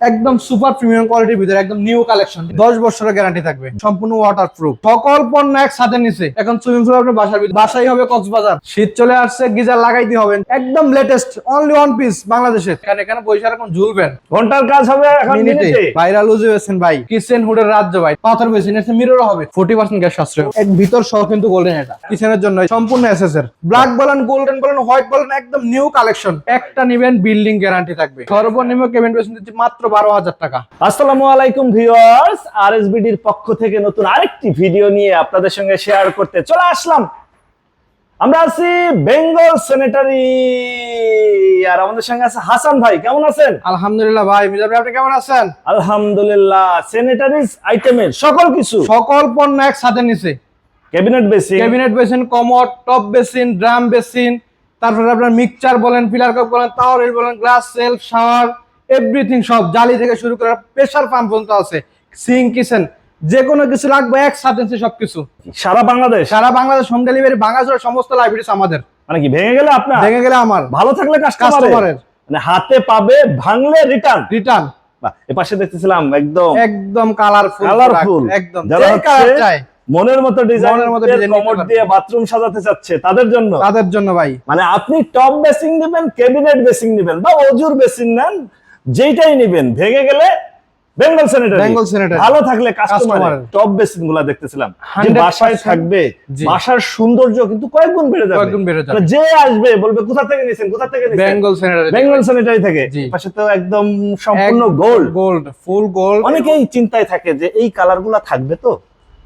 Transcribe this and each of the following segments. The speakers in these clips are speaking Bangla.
একদম সুপার প্রিমিয়াম কোয়ালিটির ভিতরে একদম নিউ কালেকশন দশ বছরের গ্যারান্টি থাকবে সম্পূর্ণ ওয়াটার প্রুফ সকল পণ্য এক সাথে নিচে এখন সুইমিং পুল আপনার বাসার ভিতরে। বাসাই হবে কক্সবাজার। শীত চলে আসছে গিজার লাগাইতে হবে। একদম লেটেস্ট অনলি ওয়ান পিস বাংলাদেশে এখানে এখানে পয়সা এখন ঝুলবেন ঘণ্টার কাজ হবে এখন মিনিটে ভাইরাল ইউজ হয়েছেন ভাই। কিচেন হুডের রাজ্য ভাই। পাথর বেশি এসে মিররও হবে। ফোর্টি পার্সেন্ট গ্যাস সাশ্রয়। এক ভিতর সহ কিন্তু গোল্ডেন এটা। কিচেনের জন্য সম্পূর্ণ এসএস এর ব্ল্যাক বলেন গোল্ডেন বলেন হোয়াইট বলেন একদম নিউ কালেকশন একটা নিবেন বিল্ডিং গ্যারান্টি থাকবে। সর্বনিম্ন পেছন দিচ্ছি মাত্র বারো হাজার টাকা। আসসালামু আলাইকুম ভিউয়ার্স আরএসবিডির পক্ষ থেকে নতুন আরেকটি ভিডিও নিয়ে আপনাদের সঙ্গে শেয়ার করতে চলে আসলাম। আমরা আছি বেঙ্গল স্যানিটারি আর আমাদের সঙ্গে আছে হাসান ভাই কেমন আছেন? আলহামদুলিল্লাহ ভাই ভাই আপনি কেমন আছেন? আলহামদুলিল্লাহ স্যানিটারিজ আইটেমের সকল কিছু? সকল পণ্য একসাথে নিচে cabinet basin? Cabinet basin commode top basin drum basin তারপরে আপনার মিক্সচার বলেন ফিলার কাপ বলেন তাওয়ারেল বলেন গ্লাস সেলফ শাওয়ার এভরিথিং সব জালি থেকে শুরু করে প্রেসার পাম্প পর্যন্ত আছে। সিং কিচেন যে কোনো কিছু লাগবে একসাথে নিচে সবকিছু। সারা বাংলাদেশ? সারা বাংলাদেশ হোম ডেলিভারি বাংলাদেশের সমস্ত লাইব্রেরিজ আমাদের। মানে কি ভেঙে গেলে আপনার? ভেঙে গেলে আমার। ভালো থাকলে কাস্টমারের মানে হাতে পাবে ভাঙলে রিটার্ন রিটার্ন এপাশে দেখতেছিলাম একদম একদম কালারফুল কালারফুল একদম। যারা হচ্ছে মনের মতো ডিজাইন মনের মতো কমোড দিয়ে বাথরুম সাজাতে চাচ্ছে তাদের জন্য? তাদের জন্য ভাই। মানে আপনি টপ বেসিং নেবেন ক্যাবিনেট বেসিং নেবেন বা অজুর বেসিং নেন যেইটাই নেবেন ভেঙে গেলে বেঙ্গল স্যানিটারি Bengal sanitary। ভালো থাকলে কাস্টমার টপ বেসিংগুলা দেখতেছিলাম। যে বাসায় থাকবে বাসার সৌন্দর্য কিন্তু কয়েক গুণ বেড়ে যাবে। কয়েক গুণ বেড়ে যাবে। যে আসবে বলবে কোথা থেকে নিছেন? কোথা থেকে নিছেন? বেঙ্গল স্যানিটারি বেঙ্গল স্যানিটারি থেকে। পাশে তো একদম সম্পূর্ণ গোল্ড গোল্ড ফুল গোল্ড অনেকেই চিন্তায় থাকে যে এই কালারগুলা থাকবে তো?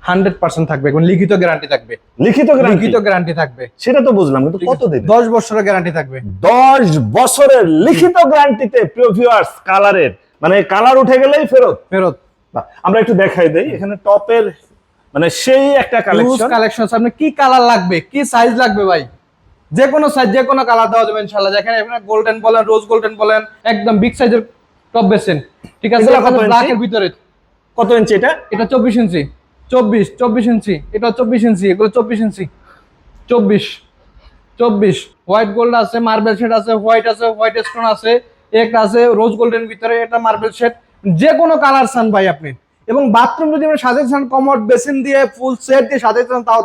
হান্ড্রেড পার্সেন্ট থাকবে এবং লিখিত গ্যারান্টি থাকবে। লিখিত লিখিত গ্যারান্টি থাকবে। সেটা তো বুঝলাম কিন্তু কত দিন দশ বছরের গ্যারান্টি থাকবে। দশ বছরের লিখিত গ্যারান্টিতে প্রিয় ভিউয়ার্স কালারের মানে কালার উঠে গেলেই ফেরত? ফেরত। আমরা একটু দেখাই দেই এখানে টপের মানে সেই একটা কালেকশন কালেকশন আপনি কি কালার লাগবে? কি সাইজ লাগবে ভাই? যে কোনো সাইজ যে কোনো কালার দেওয়া যাবে ইনশাআল্লাহ। যেখানে আপনার গোল্ডেন বলেন রোজ গোল্ডেন বলেন একদম বিগ সাইজের টপ বেসেন ঠিক আছে? ব্ল্যাকের ভিতরে। কত ইঞ্চি এটা? এটা চব্বিশ ইঞ্চি চব্বিশ চব্বিশ ইঞ্চি এটা চব্বিশ ইঞ্চি এগুলো চব্বিশ ইঞ্চি। চব্বিশ চব্বিশ। হোয়াইট গোল্ড আছে মার্বেল শেড আছে হোয়াইট আছে হোয়াইট স্টোন আছে একটা আছে রোজ ভিতরে এটা মার্বেল শেড যে কোনো কালার চান ভাই আপনি। এবং বাথরুম যদি সাজাতে চান কমোড বেসিন দিয়ে ফুল সেট দিয়ে সাজাতে চান তাও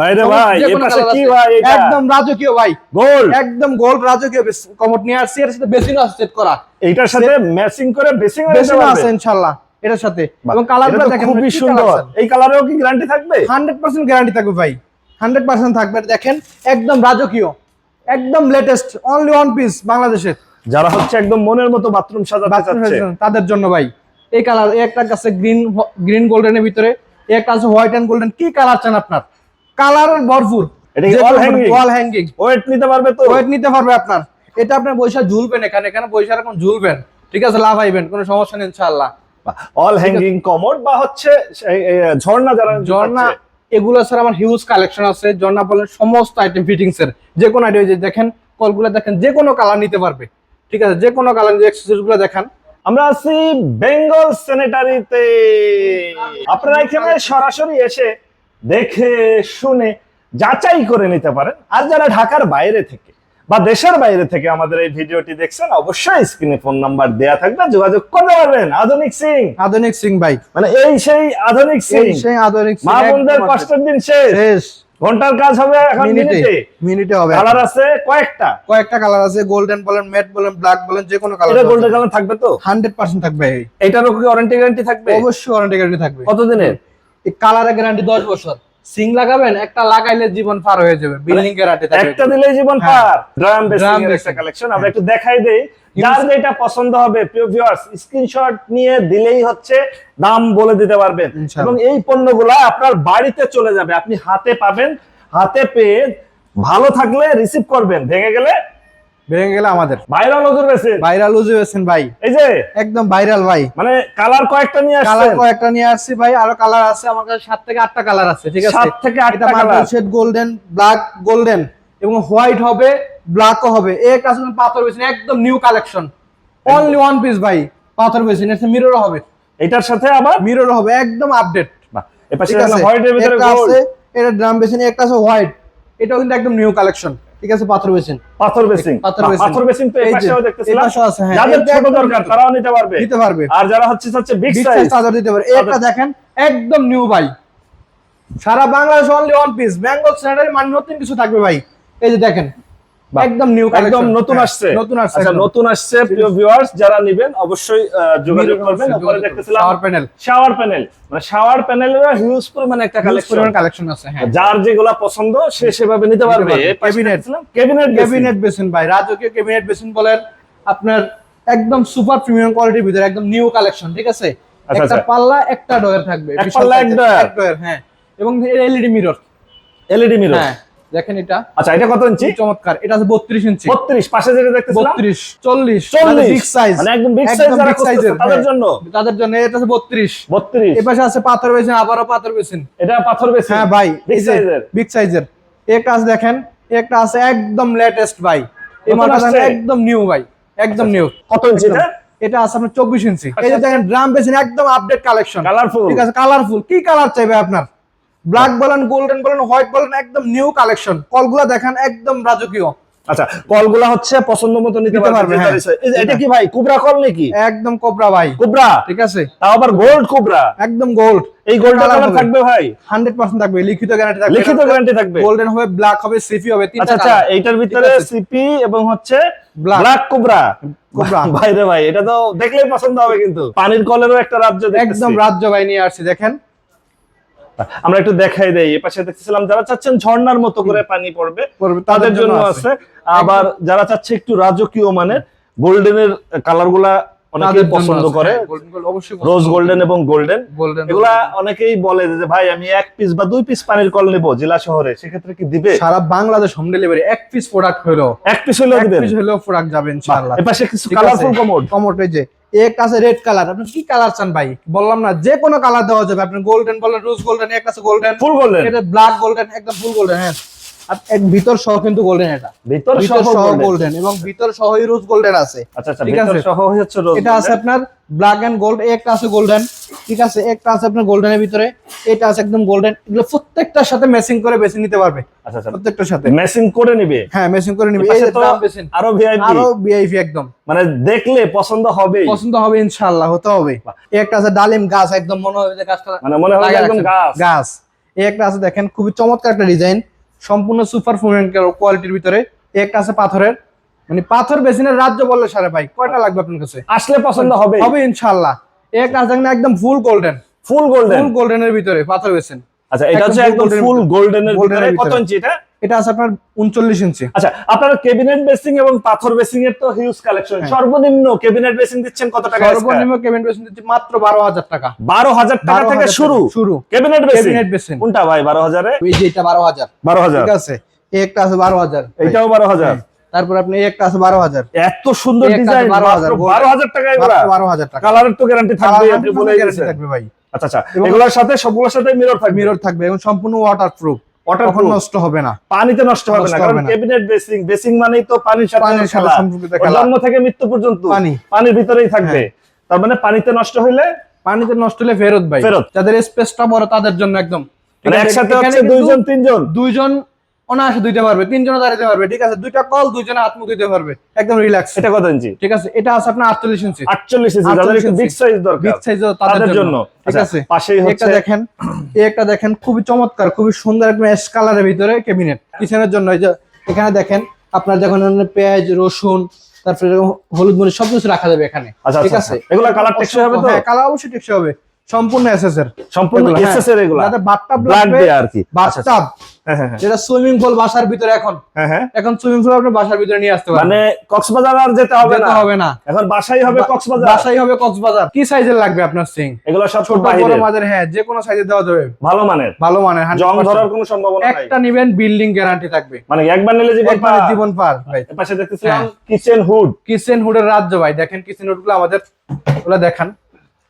বাইরে সমস্ত ভাই যে এ কোনো পাশে কি ভাই এটা? একদম রাজকীয় ভাই। গোল্ড একদম গোল্ড রাজকীয় কমোড নিয়ে আসছি এর সাথে বেসিনও আছে সেট করা। এইটার সাথে ম্যাচিং করে বেসিং আছে ইনশাল্লাহ এটার সাথে। এবং কালারগুলো দেখেন খুবই সুন্দর। এই কালারেও কি গ্যারান্টি থাকবে? হান্ড্রেড পার্সেন্ট গ্যারান্টি থাকবে ভাই। হান্ড্রেড পার্সেন্ট থাকবে। দেখেন একদম রাজকীয় একদম লেটেস্ট অনলি ওয়ান পিস বাংলাদেশের। যারা হচ্ছে একদম মনের মতো বাথরুম সাজাতে চাচ্ছে। তাদের জন্য ভাই। এই কালার একটা আছে গ্রিন গ্রিন গোল্ডেনের ভিতরে একটা আছে হোয়াইট এন্ড গোল্ডেন কি কালার চান আপনার? কালারের ভরপুর। এটা? ওয়াল হ্যাঙ্গিং ওয়েট নিতে পারবে তো? ওয়েট নিতে পারবে আপনার। এটা আপনার পয়সা ঝুলবেন এখানে এখানে পয়সা এরকম ঝুলবেন। ঠিক আছে লাভ আইবেন কোনো সমস্যা নেই ইনশাআল্লাহ। অল হ্যাঙ্গিং কমোড বা হচ্ছে ঝর্ণা যারা ঝর্ণা। এগুলো স্যার আমার হিউজ কালেকশন আছে। ঝর্ণা বলেন সমস্ত আইটেম ফিটিংস এর। যে কোনো আইটেম দেখেন কলগুলো দেখেন যে কোনো কালার নিতে পারবে। ঠিক আছে যে কোনো কালার এক্সেসরিজগুলো দেখান। আমরা আছি বেঙ্গল স্যানিটারিতে আপনারা এখানে সরাসরি এসে দেখে শুনে যাচাই করে নিতে পারেন। আর যারা ঢাকার বাইরে থেকে বা দেশের বাইরে থেকে আমাদের এই ভিডিওটি দেখছেন অবশ্যই স্ক্রিনে ফোন নাম্বার দেয়া থাকবে যোগাযোগ করতে পারবেন। আধুনিক সিং। আধুনিক সিং ভাই। মানে এই সেই আধুনিক সিং। সেই আধুনিক সিং মা বোনদের কষ্টের দিন শেষ। শেষ। ঘণ্টার কাজ হবে এখন মিনিটে। মিনিটে। হবে কালার আছে কয়েকটা। কয়েকটা কালার আছে গোল্ডেন বলেন ম্যাট বলেন ব্ল্যাক বলেন যে কোনো এটা কালার গোল্ডেন কালার থাকবে তো? হান্ড্রেড পার্সেন্ট থাকবে এটারও কি ওয়ারেন্টি গ্যারান্টি থাকবে? অবশ্যই ওয়ারেন্টি গ্যারান্টি থাকবে। কতদিনের? এই কালারের গ্যারান্টি দশ বছর। সিং লাগাবেন একটা লাগাইলে জীবন পার হয়ে যাবে বিল্ডিং এর থাকবে। একটা দিলে জীবন হ্যাঁ। পার। ড্রাম বেসিং এর একটা কালেকশন আমরা একটু দেখাই দেই। যার যেটা পছন্দ হবে প্রিয় ভিউয়ার্স স্ক্রিনশট নিয়ে দিলেই হচ্ছে দাম বলে দিতে পারবেন। এবং এই পণ্যগুলা আপনার বাড়িতে চলে যাবে আপনি হাতে পাবেন হাতে পেয়ে ভালো থাকলে রিসিভ করবেন ভেঙে গেলে ভেঙে গেলে আমাদের। ভাইরাল নজর গেছে ভাইরাল ইউজ হয়েছেন ভাই। এই যে? একদম ভাইরাল ভাই। মানে কালার কয়েকটা নিয়ে কালার কয়েকটা নিয়ে আসছি ভাই আরও কালার আছে আমার কাছে সাত থেকে আটটা কালার আছে ঠিক আছে? সাত থেকে আটটা এটা colour shade golden black golden এবং হোয়াইট হবে ব্ল্যাকও হবে। এই কাছে পাথর বেসিন একদম new collection only one piece ভাই পাথর বেসিন এর মিররও হবে। এটার সাথে আবার? মিররও হবে একদম আপডেট ঠিক আছে? হোয়াইটের ভিতরে গোল্ড আছে এটা ড্রাম বেসিন একটা আছে হোয়াইট এটাও কিন্তু একদম নিউ কালেকশন ঠিক আছে পাথর বেসিন। পাথর বেসিন। পাথর বাহ, বেসিং। পাথর বেসিং তো এই পাশেও এই দেখতেছিলাম পাশেও আছে হ্যাঁ যাদের ছোট দরকার তারাও নিতে পারবে। নিতে পারবে। আর যারা হচ্ছে হচ্ছে বিগ সাইজ তাদের পারবে এটা দেখেন একদম নিউ ভাই। সারা Bangladesh only one piece Bengal standard মানে নতুন কিছু থাকবে ভাই। এই যে দেখেন একদম নিউ একদম নতুন আসছে। হ্যাঁ, নতুন আসছে আচ্ছা নতুন আসছে প্রিয় ভিউয়ার্স যারা নেবেন অবশ্যই যোগাযোগ করবেন। উপরে দেখতেছিলাম শাওয়ার প্যানেল শাওয়ার প্যানেল মানে শাওয়ার প্যানেলের হিউজ পরিমাণে একটা কালেকশন কালেকশন আছে হ্যাঁ। যার যেগুলা পছন্দ সে সেভাবে নিতে পারবে। ক্যাবিনেট। ক্যাবিনেট ক্যাবিনেট বেসিন ভাই। রাজকীয় ক্যাবিনেট বেসিন বলেন আপনার একদম সুপার প্রিমিয়াম কোয়ালিটির ভিতরে একদম নিউ কালেকশন ঠিক আছে? আচ্ছা, একটা আচ্ছা। পাল্লা একটা ডয়ার থাকবে। এক পাল্লা, এক ডয়ার হ্যাঁ। এবং এলইডি মিরর এলইডি মিরর হ্যাঁ। দেখেন এটা। আচ্ছা এটা কত ইঞ্চি? চমৎকার। এটা আছে বত্রিশ ইঞ্চি। 32 পাশে যেটা দেখতেছিলাম? বত্রিশ চল্লিশ। 40 বিগ সাইজ মানে একদম বিগ সাইজ যারা সাইজের তাদের জন্য। তাদের জন্য এটা আছে বত্রিশ। 32 এ পাশে আছে পাথর বেসিন আবারও পাথর বেসিন। এটা পাথর হ্যাঁ ভাই বিগ সাইজের বিগ সাইজের আছে দেখেন একটা আছে একদম লেটেস্ট ভাই। এই মালটা একদম নিউ ভাই। একদম নিউ কত ইঞ্চি এটা? এটা আছে আপনার চব্বিশ ইঞ্চি। এই যে আচ্ছা, দেখেন ড্রাম বেসিন একদম আপডেট কালেকশন কালারফুল ঠিক আছে কালারফুল কি কালার চাইবে আপনার? ব্ল্যাক বলেন গোল্ডেন বলেন হোয়াইট বলেন একদম নিউ কালেকশন কলগুলো দেখেন একদম রাজকীয়। আচ্ছা কলগুলা হচ্ছে পছন্দ মতো নিতে পারবে হ্যাঁ। রয়েছে। এই যে এটা কি ভাই কুবরা কল নাকি? একদম কোবরা ভাই। কুবরা? ঠিক আছে। তাও আবার গোল্ড কুবরা? একদম গোল্ড এই গোল্ড কালার। থাকবে ভাই। হান্ড্রেড পার্সেন্ট থাকবে লিখিত গ্যারান্টি থাকবে। লিখিত গ্যারান্টি থাকবে। গোল্ডেন হবে ব্ল্যাক হবে সিপি হবে তিনটা আচ্ছা আচ্ছা এইটার ভিতরে সিপি এবং হচ্ছে ব্ল্যাক কুবরা। কোবরা। ভাই রে ভাই এটা তো দেখলেই পছন্দ হবে কিন্তু। পানির কলেরও একটা রাজ্য একদম রাজ্য ভাই নিয়ে আসছি দেখেন। আমরা একটু দেখাই দেই। এই পাশে দেখতেছিলাম যারা চাচ্ছেন ঝর্ণার মতো করে পানি পড়বে তাদের জন্য আছে। আবার যারা চাচ্ছে একটু রাজকীয় মানের গোল্ডেনের কালারগুলা অনেকেই পছন্দ করে। হ্যাঁ, golden gold অবশ্যই রোজ গোল্ডেন এবং গোল্ডেন। গোল্ডেন এগুলা অনেকেই বলে যে ভাই আমি এক পিস বা দুই পিস পানির কল নেব জেলা শহরে সেক্ষেত্রে কি দিবে? সারা বাংলাদেশ হোম ডেলিভারি এক পিস প্রোডাক্ট হলো এক পিস হলেও এক দিবেন। পিস হলেও প্রোডাক্ট যাবে ইনশাআল্লাহ। এ কিছু কালারফুল কমোড। কমোড এই যে একটা আছে রেড কালার আপনি কি কালার চান ভাই? বললাম না যে কোনো কালার দেওয়া যাবে। আপনি গোল্ডেন বলেন রোজ গোল্ডেন এক আছে গোল্ডেন ফুল গোল্ডেন এটা ব্ল্যাক গোল্ডেন একদম ফুল গোল্ডেন হ্যাঁ। আর এক ভিতর সহ কিন্তু গোল্ডেন এটা। ভিতর সহ সহ গোল্ডেন এবং ভিতর সহই রোজ গোল্ডেন আছে। আচ্ছা আচ্ছা ঠিক ভিতর আছে। সহ হচ্ছে রোজ এটা আছে আপনার ব্ল্যাক এন্ড গোল্ড একটা আছে গোল্ডেন ঠিক আছে একটা আছে আপনার গোল্ডেনের ভিতরে এটা আছে একদম গোল্ডেন এগুলো প্রত্যেকটার সাথে ম্যাচিং করে বেছে নিতে পারবে। আচ্ছা আচ্ছা। প্রত্যেকটার সাথে। ম্যাচিং করে নিবে? হ্যাঁ ম্যাচিং করে নিবে। এই তো দাম বেছেন আরও ভিআইপি আরও ভিআইপি একদম। মানে দেখলে পছন্দ হবে পছন্দ হবে ইনশাআল্লাহ হতে হবে। একটা আছে ডালিম গাছ একদম মনে হবে যে গাছটা মানে মনে লাগায় একদম গাছ। গাছ। এই একটা আছে দেখেন খুবই চমৎকার একটা ডিজাইন সম্পূর্ণ সুপার ফুমেন্ট কোয়ালিটির ভিতরে। একটা আছে পাথরের। মানে পাথর বেসিনের রাজ্য বললে সারে ভাই কয়টা লাগবে আপনার কাছে? আসলে পছন্দ হবে হবে ইনশাআল্লাহ। একদম ফুল গোল্ডেন ফুল গোল্ডেন ফুল গোল্ডেনের ভিতরে পাথর বেসিন আচ্ছা এটা হচ্ছে একদম ফুল গোল্ডেনের ভিতরে। কত ইঞ্চি এটা? এটা আছে আপনার উনচল্লিশ ইঞ্চি আচ্ছা আপনারা কেবিনেট বেসিং এবং পাথর বেসিং এর তো হিউজ কালেকশন হ্যাঁ। সর্বনিম্ন কেবিনেট বেসিং দিচ্ছেন কত টাকা সর্বনিম্ন কেবিন বেসিন দিচ্ছি মাত্র বারো হাজার টাকা। বারো হাজার টাকা থেকে শুরু। শুরু। কেবিনেট বেসিং কেবিনেট বেসিন কোনটা ভাই বারো হাজারে? এই যে এটা বারো হাজার। বারো হাজার। ঠিক আছে। একটা আছে বারো হাজার। এইটাও বারো হাজার। তারপর আপনি একটা আছে বারো হাজার। এত সুন্দর ডিজাইন 12,000 golden। বারো হাজার টাকা বারো হাজার টাকা। কালারের তো গ্যারান্টি থাকবে Colour আপনি 100% বলে guarantee গেছেন থাকবে ভাই। আচ্ছা আচ্ছা। এগুলোর সাথে সবগুলোর সাথে মিরর থাকবে। মিরর থাকবে এবং সম্পূর্ণ ওয়াটার প্রুফ Waterproof। কখন নষ্ট হবে না। পানিতে নষ্ট হবে না কারণ হবে বেসিং বেসিং মানেই তো পানির সাথে পানির সাথে সম্পর্কিত জন্ম থেকে মৃত্যু পর্যন্ত পানি। পানির ভিতরেই থাকবে। তার মানে পানিতে নষ্ট হইলে পানিতে নষ্ট হলে ফেরত ভাই। ফেরত। যাদের স্পেসটা বড় তাদের জন্য একদম। মানে? একসাথে হচ্ছে দুইজন তিনজন। দুইজন অনায়াসে দুইতে পারবে তিনজনে দাঁড়াতে পারবে ঠিক আছে? দুইটা কল দুইজনে হাত মুখ দিতে পারবে একদম রিল্যাক্স এটা কত ইঞ্চি ঠিক আছে? এটা আছে আপনার আটচল্লিশ ইঞ্চি আটচল্লিশ ইঞ্চি যাদের একটু বিগ সাইজ দরকার বিগ সাইজ তাদের জন্য। ঠিক আচ্ছা, আছে? পাশেই একটা হচ্ছে দেখেন এই একটা দেখেন খুবই চমৎকার খুবই সুন্দর একটা অ্যাশ কালারের ভিতরে ক্যাবিনেট কিচেনের জন্য এই যে এখানে দেখেন আপনার যখন পেঁয়াজ রসুন তারপরে হলুদ মরিচ সবকিছু রাখা যাবে এখানে। আচ্ছা ঠিক আচ্ছা আছে? এগুলা কালার টেকসই হবে তো? হ্যাঁ কালার অবশ্যই টেকসই হবে। সম্পূর্ণ এসএস এর সম্পূর্ণ এগুলা, হ্যাঁ। এসএস এর এগুলা। যাতে বাথটাব লাগবে আর কি। আচ্ছা, আচ্ছা। বাথটাব হ্যাঁ হ্যাঁ হ্যাঁ। যেটা সুইমিং পুল বাসার ভিতরে এখন। এখন সুইমিং পুল আপনি বাসার ভিতরে নিয়ে আসতে পারবেন। মানে কক্সবাজার আর যেতে হবে না। হবে না। এখন বাসাই হবে কক্সবাজার। বাসাই হবে কক্সবাজার। কি সাইজের লাগবে আপনার সিং এগুলো সব ছোট বড় মাঝের হ্যাঁ যে কোনো সাইজে দেওয়া যাবে। ভালো মানের। ভালো মানের 100% জং ধরার কোনো সম্ভাবনা নাই। একটা নিবেন বিল্ডিং গ্যারান্টি থাকবে। মানে একবার নিলে জীবন পার। জীবন পার ভাই পাশে দেখতেছিলাম। কিচেন হুড কিচেন হুডের রাজ্য ভাই। দেখেন কিচেন হুডগুলো আমাদের ওগুলো দেখান।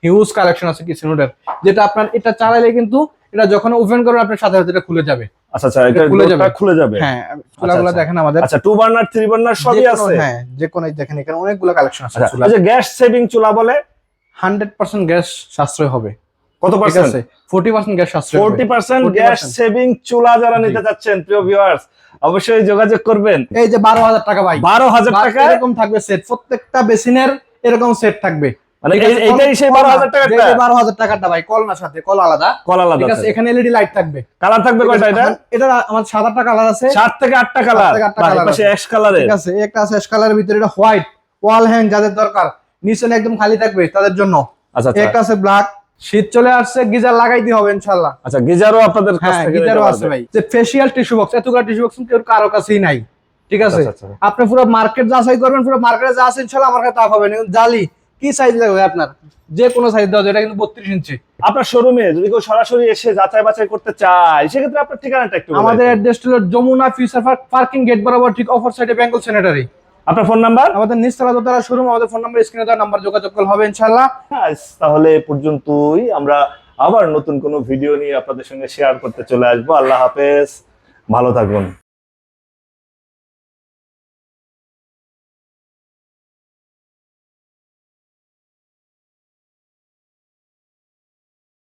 হিউজ কালেকশন আছে কিচেন হুডের যেটা আপনার এটা চালাইলে কিন্তু এটা যখন ওপেন করবেন আপনার সাথে সাথে এটা খুলে যাবে। আচ্ছা আচ্ছা এটা খুলে যাবে। খুলে যাবে। হ্যাঁ চুলাগুলো আচ্ছা। দেখেন আমাদের। আচ্ছা টু বার্নার থ্রি বার্নার সবই আছে? হ্যাঁ যে কোনো দেখেন এখানে অনেকগুলো কালেকশন আছে আচ্ছা চুলা যে গ্যাস সেভিং চুলা বলে? হান্ড্রেড পার্সেন্ট গ্যাস সাশ্রয় হবে। কত পার্সেন্ট আছে ফোর্টি পার্সেন্ট গ্যাস সাশ্রয় পার্সেন্ট 40% গ্যাস সেভিং চুলা যারা নিতে চাচ্ছেন প্রিয় ভিউয়ার্স অবশ্যই যোগাযোগ করবেন। এই যে বারো হাজার টাকা ভাই। বারো হাজার বা- টাকা এরকম থাকবে সেট প্রত্যেকটা বেসিনের এরকম সেট থাকবে। মানে ঠিক এই- আছে? এইটাই সেই কল- বারো হাজার টাকাটা যে- যে বারো হাজার টাকাটা ভাই কল না সাথে কল আলাদা। কল আলাদা ঠিক আছে এখানে এলইডি লাইট থাকবে। কালার থাকবে কয়টা এটা? এটা আমার সাত আটটা কালার আছে। সাত থেকে আটটা কালার। থেকে আটটা colour পাশে অ্যাশ কালারের ঠিক আছে একটা আছে অ্যাশ কালারের ভিতরে এটা হোয়াইট ওয়াল হ্যাং যাদের দরকার। নিচে একদম খালি থাকবে তাদের জন্য। আচ্ছা আচ্ছা। একটা আছে ব্ল্যাক শীত চলে আসছে গিজার লাগাইতে হবে ইনশাল্লাহ আচ্ছা গিজারও আপনাদের কাছ হ্যাঁ গিজারও আছে ভাই। যে টিস্যু বক্স এতগুলো টিস্যু বক্স কেউ কারও কাছেই নাই। ঠিক আছে? আচ্ছা, আচ্ছা। আপনি পুরো মার্কেট যাচাই করবেন পুরো মার্কেটে যা আছে ইনশাল্লাহ আমার কাছে তা পাবেন জালি কি সাইজ লাগবে আপনার? যে কোনো সাইজ দেওয়া যায় এটা কিন্তু বত্রিশ ইঞ্চি আপনার শোরুমে যদি কেউ সরাসরি এসে যাচাই বাছাই করতে চায় সেক্ষেত্রে আপনার ঠিকানাটা একটু আমাদের অ্যাড্রেস হলো Jamuna future park parking gate বরাবর ঠিক অফার সাইডে বেঙ্গল সেনেটারি আপনার ফোন নাম্বার আমাদের নিচতলা দোতলা শোরুম আমাদের ফোন নাম্বার স্ক্রিনে দেওয়া নাম্বার যোগাযোগ করলে হবে ইনশাল্লাহ আজ তাহলে পর্যন্তই। আমরা আবার নতুন কোনো ভিডিও নিয়ে আপনাদের সঙ্গে শেয়ার করতে চলে আসব। আল্লাহ হাফেজ। ভালো থাকুন